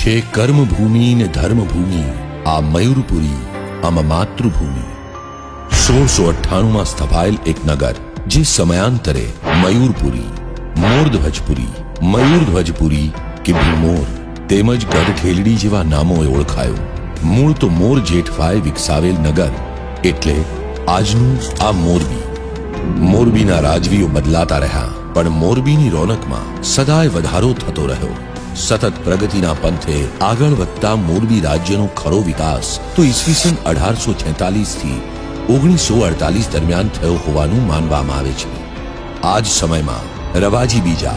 છે કર્મભૂમિ ને ધર્મભૂમિ, આ મયુરપુરી, આમાં માતૃભૂમિ. સોળસો અઠ્ઠાણુંમાં સ્થપાયેલ એક નગર, જે સમયાંતરે મયુરપુરી, મોરધ્વજપુરી, મયુરધ્વજપુરી કે ભીમોર, તેમજ ગઢખેલડી જેવા નામોએ ઓળખાયું. મૂળ તો મોર જેઠવાએ વિકસાવેલ નગર, એટલે આજનું આ મોરબી. મોરબીના રાજવીઓ બદલાતા રહ્યા, પણ મોરબીની રોનકમાં સદાય વધારો થતો રહ્યો. સતત પ્રગતિના પંથે આગળ વધતા મોરબી રાજ્યનો ખરો વિકાસ તો ઈસવીસન અઢારસો થી ઓગણીસો અડતાલીસ દરમિયાન થયો હોવાનું માનવામાં આવે છે. આ જ સમયમાં રવાજી બીજા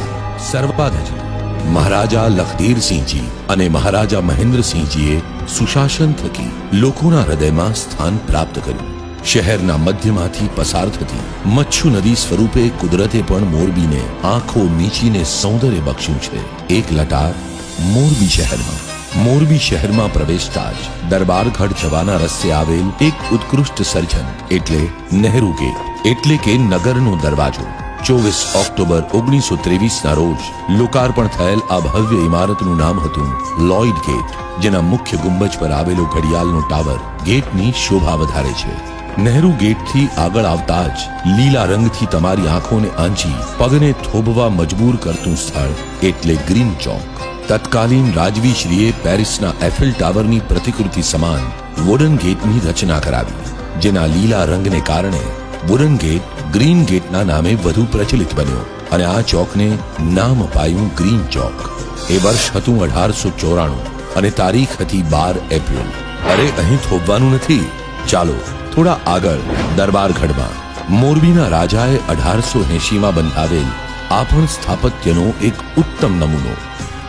સર્વાધજી મહારાજા લખધીરસિંહજી અને મહારાજા મહેન્દ્રસિંહજીએ સુશાસન થકી લોકોના હૃદયમાં સ્થાન પ્રાપ્ત કર્યું. શહેરના મધ્યમાંથી પસાર થતી મચ્છુ નદી સ્વરૂપે કુદરતે પણ મોરબીને આંખો મીચીને સૌંદર્ય બક્ષ્યું છે. એક લટાર મોરબી શહેરમાં. મોરબી શહેરમાં પ્રવેશતા જ દરબારગઢ જવાના રસ્તે આવેલ એક ઉત્કૃષ્ટ સર્જન એટલે નહેરુ ગેટ. એટલે કે નગરનો દરવાજો. ચોવીસ ઓક્ટોબર ઓગણીસો ત્રેવીસના રોજ લોકાર્પણ થયેલ આ ભવ્ય ઇમારતનું નામ હતું લોઇડ ગેટ, જેના મુખ્ય ગુંબજ પર આવેલો ઘડિયાળનો ટાવર ગેટની શોભા વધારે છે. નહેરુ ગેટથી આગળ આવતા જ લીલા રંગથી તમારી આંખોને આંચી, પગને થોભવા મજબૂર કરતું સ્થળ, એટલે ગ્રીન ચોક. તત્કાલીન રાજવીશ્રીએ પેરિસના એફિલ ટાવરની પ્રતિકૃતિ સમાન વુડન ગેટની રચના કરાવી. જેના લીલા રંગને કારણે વુડન ગેટ ગ્રીન ગેટના નામે વધુ પ્રચલિત બન્યો અને આ ચોકને નામ અપાયું ગ્રીન ચોક. એ વર્ષ હતું અઢારસો ચોરાણું અને તારીખ હતી બાર એપ્રિલ. અરે, અહીં થોભવાનું નથી. ચાલો થોડા આગળ, દરબારગઢમાં, મોરબીના રાજાએ અઢારસો એંશીમાં બંધાવેલ આ પણ સ્થાપત્યનો એક ઉત્તમ નમૂનો,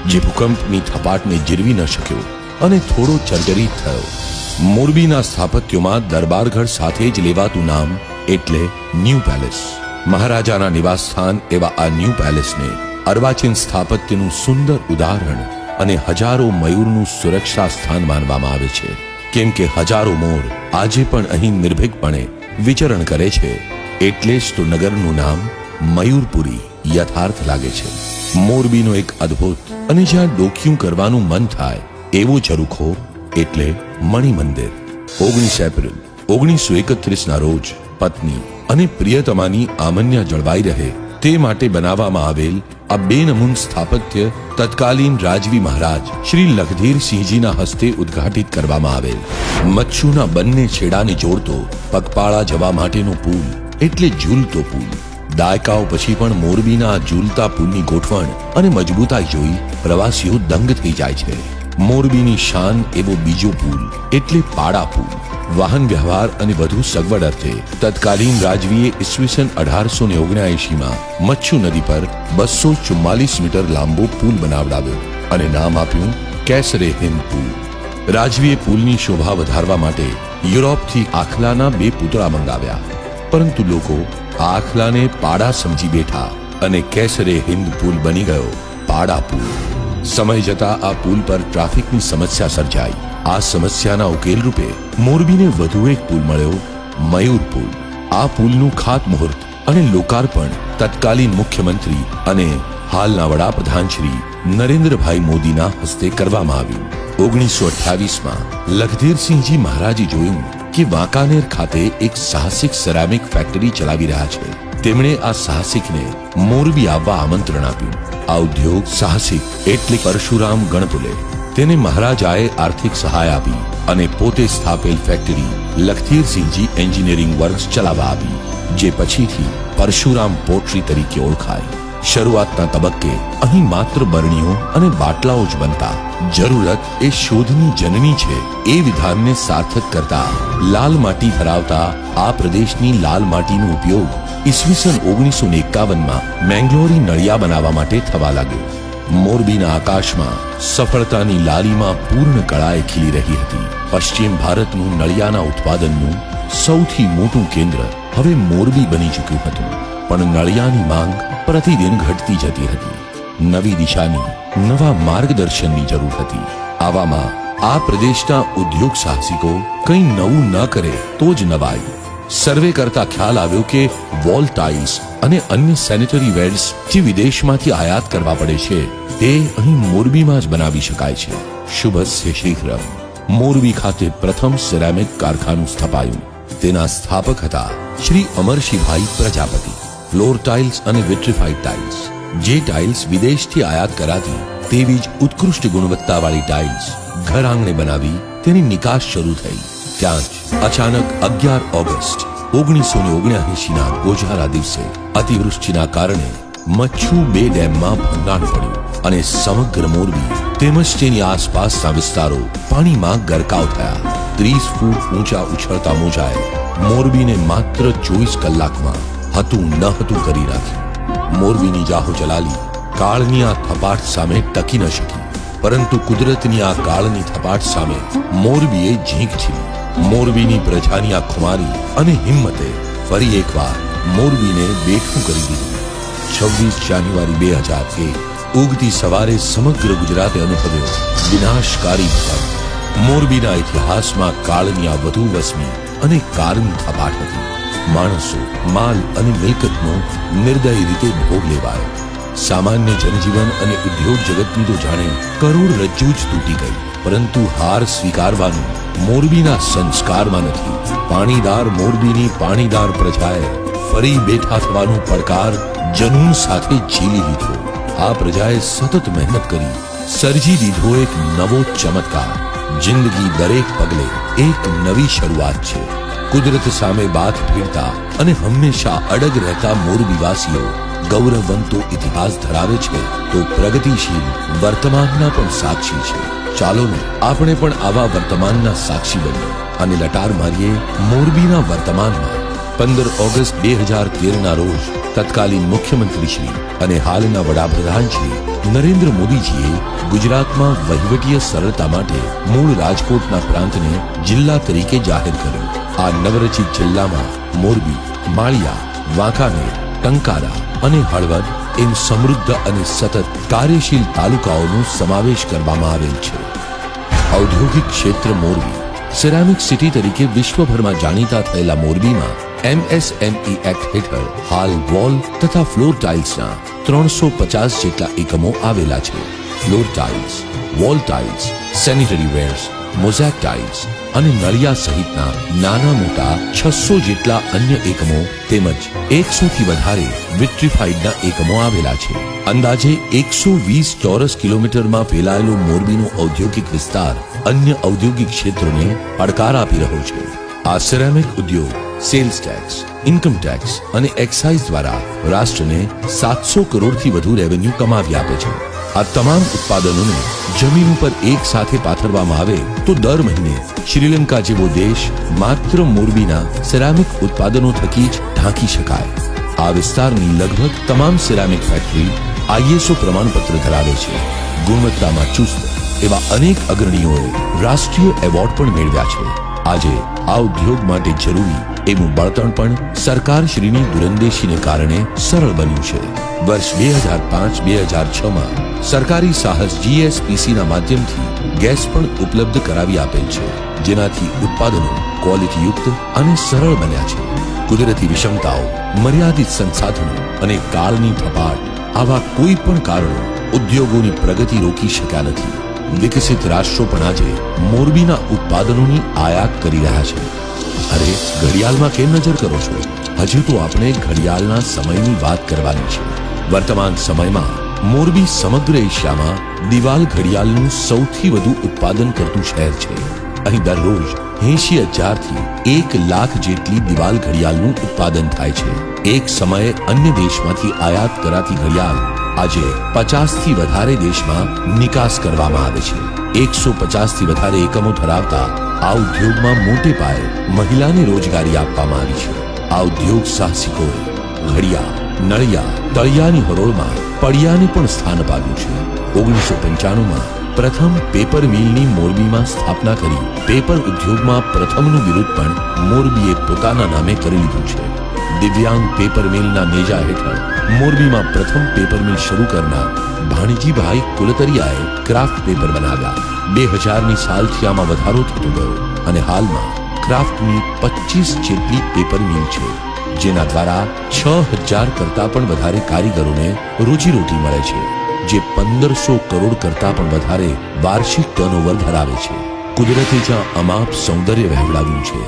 જે ભૂકંપની થપાટને જીરવી ન શક્યો અને થોડો જર્જરિત થયો. મોરબીના સ્થાપત્યોમાં દરબારગઢ સાથે જ લેવાતું નામ એટલે ન્યૂ પેલેસ. મહારાજાના નિવાસસ્થાન એવા આ ન્યૂ પેલેસને અર્વાચીન સ્થાપત્યનું સુંદર ઉદાહરણ અને હજારો મયુરનું સુરક્ષા સ્થાન માનવામાં આવે છે. કેમ કે હજારો મોર આજે પણ અહીં નિર્ભીકપણે વિચરણ કરે છે, એટલે જ તો નગરનું નામ મયુરપુરી યથાર્થ લાગે છે. મોરબીનો એક અદ્ભુત અને જ્યાં ડોકિયું કરવાનું મન થાય, એવો ચરુખો એટલે મણિ મંદિર ઓગણીસ એપ્રિલ, ઓગણીસો એકત્રીસના રોજ પત્ની અને પ્રિયતમાની આમન્યા જળવાઈ રહે તે માટે બનાવવામાં આવેલ આ બેનમૂન સ્થાપત્ય તત્કાલીન રાજવી મહારાજ શ્રી લખધીરસિંહજીના હસ્તે ઉદ્ઘાટિત કરવામાં આવેલ. મચ્છુના બંને છેડાને જોડતો પગપાળા જવા માટેનો પુલ એટલે ઝૂલતો પુલ. દાયકાઓ પછી પણ મોરબીના ઝૂલતા પુલની ગોઠવણ અને મજબૂતાઈ જોઈ પ્રવાસીઓ દંગ થઈ જાય છે. મોરબીની શાન એવો બીજો પુલ એટલે પાડા પુલ. વાહન વ્યવહાર અને વધુ સગવડ અર્થે તત્કાલીન રાજવીએ ઈસવીસન અઢારસો ને ઓગણએંશીમાં મચ્છુ નદી પર બસો ચુમ્માલીસ મીટર લાંબો પુલ બનાવડાવ્યો અને નામ આપ્યું કેસરે હિન્દ પુલ. રાજવીએ પુલની શોભા વધારવા માટે યુરોપથી આખલાના બે પૂતળા મંગાવ્યા. પરંતુ લોકો આ આખલાને પાડા સમજી બેઠા અને કેસરે હિન્દ પુલ બની ગયો પાડા પુલ. સમય જતા આ પુલ પર ટ્રાફિકની સમસ્યા સર્જાઈ. આ સમસ્યાના ઉકેલ રૂપે મોરબીને વધુ એક પુલ મળ્યો, મયુર પુલ. આ પુલનું ખાતમુહૂર્ત અને લોકાર્પણ તત્કાલીન મુખ્યમંત્રી અને હાલના વડાપ્રધાન શ્રી નરેન્દ્રભાઈ મોદીના હસ્તે કરવામાં આવ્યું. ઓગણીસો અઠ્યાવીસમાં લખધીરસિંહજી મહારાજે જોયું કે વાંકાનેર ખાતે એક સાહસિક સેરામિક ફેક્ટરી ચલાવી રહ્યા છે. તેમણે આ સાહસિકને મોરબી આવવા આમંત્રણ આપ્યું. આ ઉદ્યોગ સાહસિક એટલે પરશુરામ ગણપુલે તેને મહારાજાએ આર્થિક સહાય આપી અને પોતે સ્થાપેલ ફેક્ટરી લખધીરસિંહજી એન્જિનિયરિંગ વર્ક્સ ચલાવવા આપી, જે પછીથી પરશુરામ પોટ્રી તરીકે ઓળખાય. શરૂઆતના તબક્કે અહીં માત્ર બરણીઓ અને બાટલાઓ જ બનતા. જરૂરત એ શોધની જનની છે. એ વિધાનને સાર્થક કરતા, લાલ માટી ધરાવતા આ પ્રદેશની લાલ માટીનો ઉપયોગ ઈસવીસન ઓગણીસો એકાવનમાં મેંગ્લોરી નળિયા બનાવવા માટે થવા લાગ્યો. મોરબીના આકાશમાં સફળતાની લાલીમાં પૂર્ણ કળાએ ખીલી રહી હતી. પશ્ચિમ ભારતનું નળિયાના ઉત્પાદનનું સૌથી મોટું કેન્દ્ર હવે મોરબી બની ચૂક્યું હતું. પણ નળિયાની માંગ પ્રતિદિન ઘટતી જતી હતી. નવી દિશાની, નવા માર્ગદર્શનની જરૂર હતી. આવામાં આ પ્રદેશના ઉદ્યોગ સાહસિકો કંઈ નવું ન કરે તો જ નવાય. સર્વે કરતા ખ્યાલ આવ્યો કે વોલ ટાઇલ્સ અને અન્ય સેનેટરી વેડ્સ જે વિદેશમાંથી આયાત કરવા પડે છે, તે અહીં મોરબીમાં જ બનાવી શકાય છે. શુભસ્ય શીઘ્ર. મોરબી ખાતે પ્રથમ સિરામિક કારખાનું સ્થપાયું. તેના સ્થાપક હતા શ્રી અમરશીભાઈ પ્રજાપતિ. ફ્લોર ટાઇલ્સ અને વિટ્રિફાઈડ ટાઇલ્સ જે ટાઇલ્સ વિદેશથી આયાત કરાતી તેવી જ ઉત્કૃષ્ટ ગુણવત્તાવાળી ટાઇલ્સ ઘર આંગણે બનાવી તેની નિકાસ શરૂ થઈ. ત્યાં જ અચાનક અગિયાર ઓગસ્ટ ઓગણીસો ને ઓગણ્યાએંશી ના ગોઝારા દિવસે અતિવૃષ્ટિના કારણે મચ્છુ બે ડેમમાં ભંગાણ પડ્યું અને સમગ્ર મોરબી તેમજ તેની આસપાસના વિસ્તારો પાણીમાં ગરકાવ થયા. ત્રીસ ફૂટ ઊંચા ઉછળતા મોજાએ મોરબીને માત્ર ચોવીસ કલાકમાં હતું ન હતું કરી નાખ્યું. મોરબીની જાહો જલાલી કાળની આ થપાટ સામે ટકી ન શકી. પરંતુ કુદરતની આ કાળની થપાટ સામે મોરબીએ ઝીંક છીની મોરબીની પ્રજાની આ ખુમારી અને હિંમતે ફરી એકવાર મોરબીને બેઠું કરી દીધું. છવ્વીસ જાન્યુઆરી બે હજાર એક, ઉગતી સવારે સમગ્ર ગુજરાતે અનુભવ્યો વિનાશકારી મોરબીના ઇતિહાસમાં કાળની આ વધુ વસમી અને કારની થપાટ હતી. માણસો, માલ અને મિલકતનો નિર્દય રીતે ભોગ લેવાયો. સામાન્ય જનજીવન અને ઉદ્યોગ જગતની તો જાણે કરોડ રજ્જુ જ તૂટી ગઈ, પરંતુ હાર સ્વીકારવાનું મોરબીના સંસ્કારમાં નથી. પાણીદાર મોરબીની પાણીદાર પ્રજાએ ફરી બેઠા થવાનો પડકાર જનૂન સાથે ઝીલી લીધો. આ પ્રજાએ સતત મહેનત કરી, સર્જી દીધો એક નવો ચમત્કાર. જિંદગી દરેક પગલે એક નવી શરૂઆત છે. કુદરત સામે બાથ ભીડતા અને હંમેશા અડગ રહેતા મોરબીવાસીઓ ગૌરવવંતો ઇતિહાસ ધરાવે છે, તો પ્રગતિશીલ વર્તમાનના પણ સાક્ષી છે. ચાલો ને આપણે પણ આવા વર્તમાનના સાક્ષી બનીએ અને લટાર મારીએ મોરબીના વર્તમાનમાં. પંદર ઓગસ્ટ બે હજાર તેરના રોજ તત્કાલીન મુખ્યમંત્રી શ્રી અને હાલના વડાપ્રધાન શ્રી નરેન્દ્ર મોદીજીએ ગુજરાતમાં વહીવટીય સરળતા માટે મૂળ રાજકોટના પ્રાંતને જિલ્લા તરીકે જાહેર કર્યો. આ નવરચિત જિલ્લામાં મોરબી, માળિયા, વાંકાનેર, ટંકારા અને હળવદ એમ સમૃદ્ધ અને સતત કાર્યશીલ તાલુકાઓનો સમાવેશ કરવામાં આવેલ છે. ઔદ્યોગિક ક્ષેત્ર મોરબી સિરામિક સિટી તરીકે વિશ્વભરમાં જાણીતા થયેલા મોરબીમાં એમએસએમઈ એક્ટ હેઠળ હાલ વોલ તથા ફ્લોર ટાઇલ્સના ત્રણસો પચાસ જેટલા એકમો આવેલા છે. Floor tiles wall tiles sanitary wares mosaic tiles અને નળિયા સહિતના નાના મોટા છસો જેટલા અન્ય એકમો તેમજ એકસો થી વધારે વિટ્રીફાઈડના એકમો આવેલા છે. અંદાજે એકસો વીસ ચોરસ કિલોમીટરમાં ફેલાયેલો મોરબીનો ઔદ્યોગિક વિસ્તાર અન્ય ઔદ્યોગિક ક્ષેત્રોને પડકાર આપી રહ્યો છે. આ સિરામિક ઉદ્યોગ સેલ્સ ટેક્સ ઇન્કમ ટેક્સ અને એક્સાઇઝ દ્વારા રાષ્ટ્રને સાતસો કરોડથી વધુ રેવન્યુ કમાવી આપે છે. આ તમામ ઉત્પાદનોને જમીન ઉપર એક સાથે પાથરવામાં આવે તો દર મહિને શ્રીલંકા જેવો દેશ માત્ર મોરબીના સિરામિક ઉત્પાદનો થકી જ ઢાંકી શકાય. આ વિસ્તારની લગભગ તમામ સિરામિક ફેક્ટરી આઈએસઓ પ્રમાણપત્ર ધરાવે છે. ગુણવત્તામાં ચુસ્ત એવા અનેક અગ્રણીઓએ રાષ્ટ્રીય એવોર્ડ પણ મેળવ્યા છે. આજે આ ઉદ્યોગ માટે જરૂરી એવું બળતણ પણ સરકાર શ્રીની દુરંદેશીને કારણે સરળ બન્યું છે. વર્ષ બે હજાર પાંચ બે હજાર છ માં સરકારી સાહસ જીએસપીસી ના માધ્યમથી ગેસ પણ ઉપલબ્ધ કરાવી આપેલ છે, જેનાથી ઉત્પાદનો ક્વોલિટીયુક્ત અને સરળ બન્યા છે. કુદરતી વિષમતાઓ, મર્યાદિત સંસાધનો અને કાળની થપાટ આવા કોઈ પણ કારણો ઉદ્યોગોની પ્રગતિ રોકી શક્યા નથી. વિકસિત રાષ્ટ્રો પણ આજે મોરબીના ઉત્પાદનોની આયાત કરી રહ્યા છે. અરે, ઘડિયાળમાં કેમ નજર કરો છો? હજી તો આપણે ઘડિયાળના સમયની વાત કરવાની છે. વર્તમાન સમયમાં મોરબી સમગ્ર એશિયામાં દિવાલ ઘડિયાળનું સૌથી વધુ ઉત્પાદન કરતું શહેર છે. અહીં દરરોજ એંશી હજારથી એક લાખ જેટલી દિવાલ ઘડિયાળનું ઉત્પાદન થાય છે. એક સમયે અન્ય દેશમાંથી આયાત કરાતી ઘડિયાળ આજે પચાસથી વધારે દેશમાં નિકાસ કરવામાં આવે છે. એકસો પચાસથી વધારે એકમો ધરાવતા આ ઉદ્યોગમાં મોટે પાયે મહિલાને રોજગારી આપવામાં આવી છે. આ ઉદ્યોગ સાહસિકોએ ઘડિયા, નળિયા, તળિયાની હરોળમાં પડિયાને પણ સ્થાન અપાવ્યું છે. ઓગણીસો પંચાણુંમાં પ્રથમ પેપર મિલની મોરબીમાં સ્થાપના કરી. પેપર ઉદ્યોગમાં પ્રથમનું બિરુદ પણ મોરબીએ પોતાના નામે કરી લીધું છે. દિવ્યાંગ પેપર મિલના નેજા હેઠળ મોરબીમાં પ્રથમ પેપર મિલ શરૂ કરનાર ભાણજીભાઈ કુલતરિયાએ ક્રાફ્ટ પેપર બનાવ્યા. બે હજારની સાલથી આમાં વધારો થતો ગયો અને હાલમાં ક્રાફ્ટની પચીસ જેટલી પેપર મિલ છે, જેના દ્વારા છ હજાર કરતા પણ વધારે કારીગરોને રોજીરોટી મળે છે, જે પંદરસો કરોડ કરતા પણ વધારે વાર્ષિક ટર્નઓવર ધરાવે છે. કુદરતે જ્યાં અમાપ સૌંદર્ય વહેવડાવ્યું છે,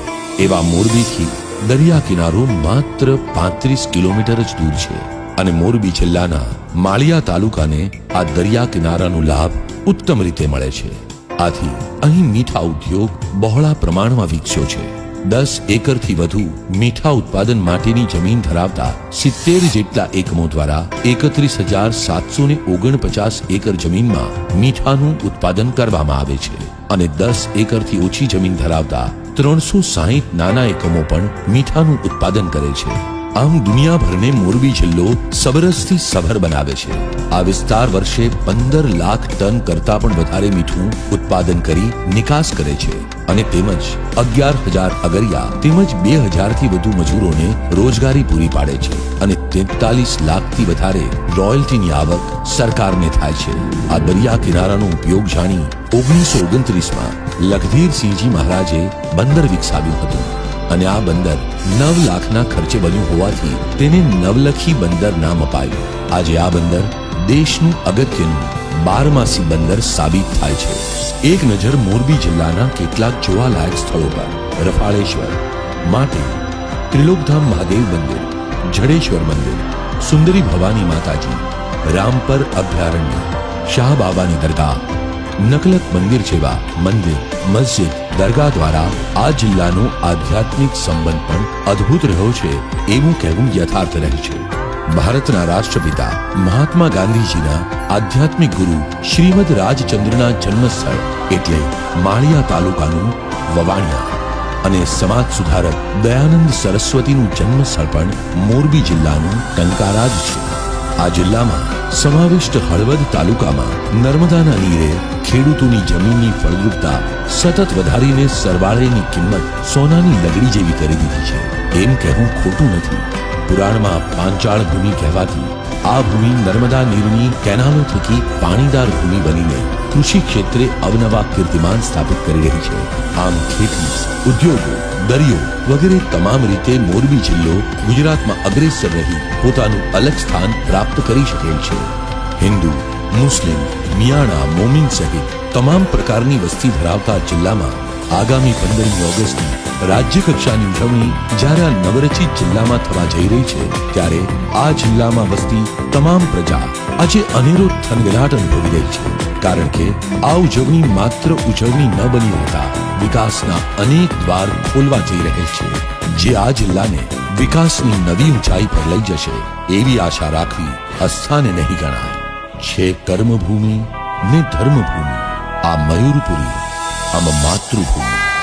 એવા મોરબીથી દરિયા કિનારો માત્ર પાંત્રીસ કિલોમીટર જ દૂર છે અને મોરબી જિલ્લાના માળિયા તાલુકાને આ દરિયા કિનારાનો લાભ ઉત્તમ રીતે મળે છે. આથી અહીં મીઠા ઉદ્યોગ બહોળા પ્રમાણમાં વિકસ્યો છે. દસ એકરથી વધુ મીઠા ઉત્પાદન માટેની જમીન ધરાવતા સિત્તેર જેટલા એકમો દ્વારા એકત્રીસ હજાર સાતસો ને ઓગણપચાસ એકર જમીનમાં મીઠાનું ઉત્પાદન કરવામાં આવે છે અને દસ એકરથી ઓછી જમીન ધરાવતા ત્રણસો સાહીઠ નાના એકમો પણ મીઠાનું ઉત્પાદન કરે છે. આમ દુનિયાભરને મોરબી જિલ્લો સબરસથી સભર બનાવે છે. આ વિસ્તાર વર્ષે પંદર લાખ ટન કરતા પણ વધારે મીઠું ઉત્પાદન કરી નિકાસ કરે છે અને તેમજ અગિયાર હજાર અગરિયા તેમજ બે હજારથી વધુ મજૂરોને રોજગારી પૂરી પાડે છે અને તેતાલીસ લાખથી વધારે રોયલ્ટીની આવક સરકારને થાય છે. આ દરિયા કિનારાનો ઉપયોગ જાણી ઓગણીસો ઓગણત્રીસમાં લખધીરસિંહજી મહારાજે બંદર વિકસાવ્યું હતું. અને આ બંદર નવ લાખના ખર્ચે બન્યું હોવાથી તેને નવલખી બંદર નામ અપાયું. આજે આ બંદર દેશનું અગત્યનું બારમાસી બંદર સાબિત થાય છે. એક નજર મોરબી જિલ્લાના કેટલાક જોવાલાયક સ્થળો પર. રફાળેશ્વર માટે ત્રિલોકધામ મહાદેવ મંદિર, જડેશ્વર મંદિર, સુંદરી ભવાની માતાજી રામપર અભયારણ્ય, શાહ બાબાની દરગાહ નકલક મંદિર જેવા મંદિર, મસ્જિદ, દરગાહ દ્વારા આ જિલ્લાનો આધ્યાત્મિક સંબંધ પણ અદ્ભુત રહ્યો છે એવું કહેવું યથાર્થ રહે છે. ભારતના રાષ્ટ્રપિતા મહાત્મા ગાંધીજીના આધ્યાત્મિક ગુરુ શ્રીમદ રાજચંદ્રના જન્મસ્થળ એટલે માળિયા તાલુકાનું વવાણિયા અને સમાજ સુધારક દયાનંદ સરસ્વતીનું જન્મસ્થળ પણ મોરબી જિલ્લાનું કંકારા જ છે. આ જિલ્લામાં સમાવિષ્ટ હળવદ તાલુકામાં નર્મદાના નીરે ખેડૂતોની જમીનની ફળદ્રુપતા સતત વધારીને સરવાળેની કિંમત સોનાની લગડી જેવી કરી દીધી છે. એમ કહેવું ખોટું નથી. પુરાણમાં પાંચાળ ભૂમિ કહેવાતી આ ભૂમિ નર્મદા નીરની કેનાલો થકી પાણીદાર ભૂમિ બનીને કૃષિ ક્ષેત્રે અવનવા કીર્તિમાન સ્થાપિત કરી રહી છે. આમ ખેતી, ઉદ્યોગો, દરિયો વગેરે તમામ રીતે મોરબી જિલ્લો ગુજરાતમાં અગ્રેસર રહી પોતાનું અલગ સ્થાન પ્રાપ્ત કરી શકેલ છે. હિન્દુ, મુસ્લિમ, મિયાણા, મોમિન સહિત તમામ પ્રકારની વસ્તી ધરાવતા જિલ્લામાં આગામી પંદરમી ઓગસ્ટની રાજ્ય કક્ષાની ઉજવણી જ્યારે આ નવરચિત જિલ્લામાં થવા જઈ રહી છે, ત્યારે આ જિલ્લામાં વસતી તમામ પ્રજા આજે અનેરો થનગનાટ અનુભવી રહી છે. કારણ કે આ ઉજવણી માત્ર ઉજવણી ન બની રહેતા વિકાસના અનેક દ્વાર ખોલવા જઈ રહે છે. જે આ જિલ્લાને વિકાસની નવી ઊંચાઈ પર લઈ જશે એવી આશા રાખવી અસ્થાને નહીં ગણાય. છે કર્મભૂમિ ને ધર્મભૂમિ. આ મયુરપુરી આમ માતૃભૂમિ